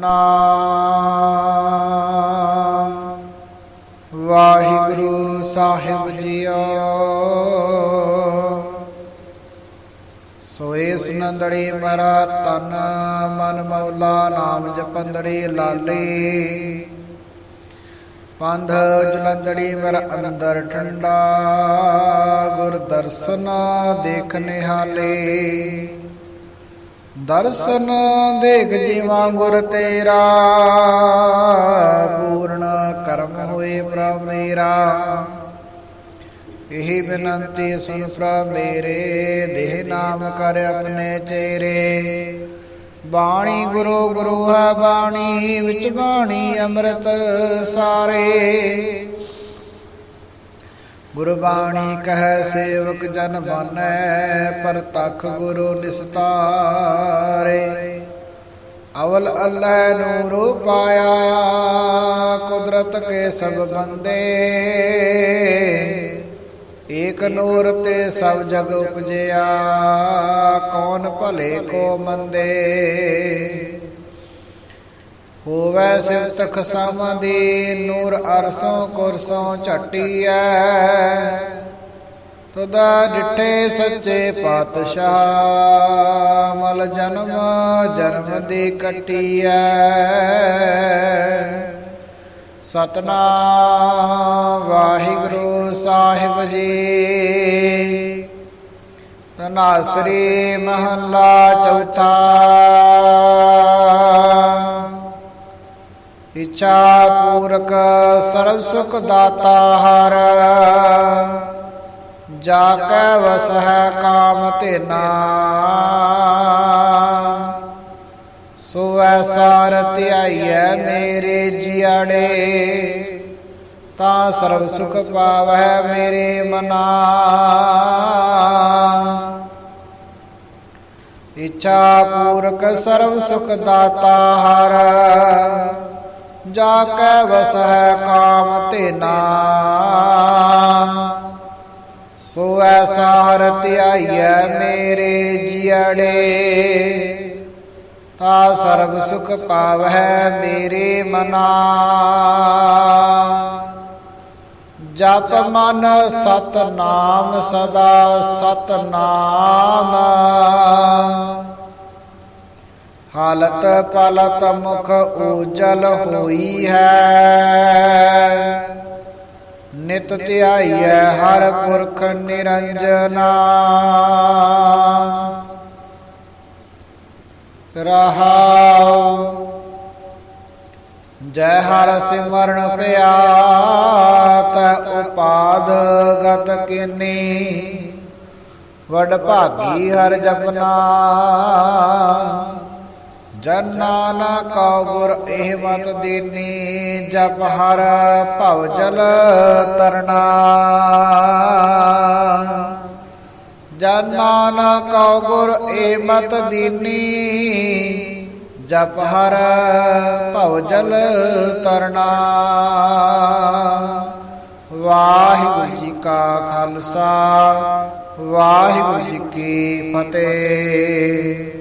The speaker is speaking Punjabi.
ਨਾਮ ਵਾਹਿਗੁਰੂ ਸਾਹਿਬ ਜੀਓ। ਸੋਏ ਸੁਨੰਦੜੀ ਮਰਾ ਤਨ ਮਨ ਮੌਲਾ ਨਾਮ ਜਪੰਦੜੀ ਲਾਲੇ। ਪੰਧ ਜਲੰਦੜੀ ਮਰ ਅੰਦਰ ਠੰਡਾ ਗੁਰ ਦਰਸ਼ਨ ਦੇਖ ਨਿਹਾਲੇ। ਦਰਸ਼ਨ ਦੇਖ ਜੀਵਾ ਗੁਰ ਤੇਰਾ, ਪੂਰਨ ਕਰਮ ਹੋਏ ਪ੍ਰਭ ਮੇਰਾ। ਇਹੀ ਬੇਨਤੀ ਸੁਨ ਪ੍ਰਭ ਮੇਰੇ, ਦੇਹ ਨਾਮ ਕਰ ਆਪਣੇ ਚੇਰੇ। ਬਾਣੀ ਗੁਰੂ ਗੁਰੂ ਹੈ ਬਾਣੀ, ਵਿੱਚ ਬਾਣੀ ਅੰਮ੍ਰਿਤ ਸਾਰੇ। ਗੁਰਬਾਣੀ ਕਹੈ ਸੇਵਕ ਜਨ ਬਾਨੈ ਪਰਤਖ ਗੁਰੂ ਨਿਸਤਾਰੇ। ਅਵਲ ਅੱਲ੍ਹਾ ਨੂਰ ਪਾਇਆ ਕੁਦਰਤ ਕੇ ਸਭ ਬੰਦੇ। ਏਕ ਨੂਰ ਤੇ ਸਭ ਜਗ ਉਪਜਿਆ, ਕੌਣ ਭਲੇ ਕੋ ਮੰਦੇ। ਹੋਵੇ ਸਿਵਤਖ ਸਮਾਦੀ, ਨੂਰ ਅਰਸੋਂ ਕੁਰਸੋਂ ਝਟੀਐ। ਤਦਾ ਡਿਠੇ ਸੱਚੇ ਪਾਤਸ਼ਾਹ, ਮਲ ਜਨਮ ਜਨਮ ਦੀ ਕਟੀਐ। ਸਤਨਾਮ ਵਾਹਿਗੁਰੂ ਸਾਹਿਬ ਜੀ। ਤਨਾਸਰੀ ਮਹੱਲਾ ਚੌਥਾ। ਇੱਛਾ ਪੂਰਕ ਸਰਬ ਸੁਖ ਦਾਤਾ ਹਰ ਜਾ ਕੈ ਵਸ ਹੈ ਕਾਮ ਤੇਨਾ ਸੋ ਐਸਾ ਰਤਿਆਈਐ ਮੇਰੇ ਜਿਆੜੇ ਤਾਂ ਸਰਬ ਸੁਖ ਪਾਵੈ ਮੇਰੇ ਮਨਾ ਇੱਛਾ ਪੂਰਕ ਸਰਬ ਸੁਖ ਦਾਤਾ ਹਰ ਜਾ ਕੈ ਵਸ ਹੈ ਕਾਮ ਤੇਨਾ ਸੋ ਐਸਾ ਰਤਿਆਈਐ ਮੇਰੇ ਜਿਆੜੇ ਤਾ ਸਰਬ ਸੁਖ ਪਾਵੈ ਮੇਰੇ ਮਨਾ। ਜਪ ਮਨ ਸਤ ਨਾਮ ਸਦਾ ਸਤ ਨਾਮ ਹਾਲਤ ਪਲਤ ਮੁਖ ਉਜਲ ਹੋਈ ਹੈ। ਨਿਤ ਧਿਆਈਐ ਹਰ ਪੁਰਖ ਨਿਰੰਜਨਾ। ਰਹਾਉ, ਜੈ ਹਰ ਸਿਮਰਨ ਪਿਆ ਤਾ ਉਪਾਦ ਗਤ ਕਿਨੀ। ਵਡ ਭਾਗੀ ਹਰ ਜਪਨਾ। ਜਨਾ ਨਾ ਗੁਰ ਇਹ ਮਤ ਦੀਨੀ, ਜਪ ਹਰ ਭਵ ਜਲ ਤਰਨਾ ਜਨ ਨਾਨਕ ਗੁਰ ਏ ਮਤ ਦੀਨੀ, ਜਪ ਹਰ ਭਵ ਜਲ ਤਰਨਾ ਵਾਹਿਗੁਰੂ ਜੀ ਕਾ ਖਾਲਸਾ, ਵਾਹਿਗੁਰੂ ਜੀ ਕੀ ਫਤਿਹ।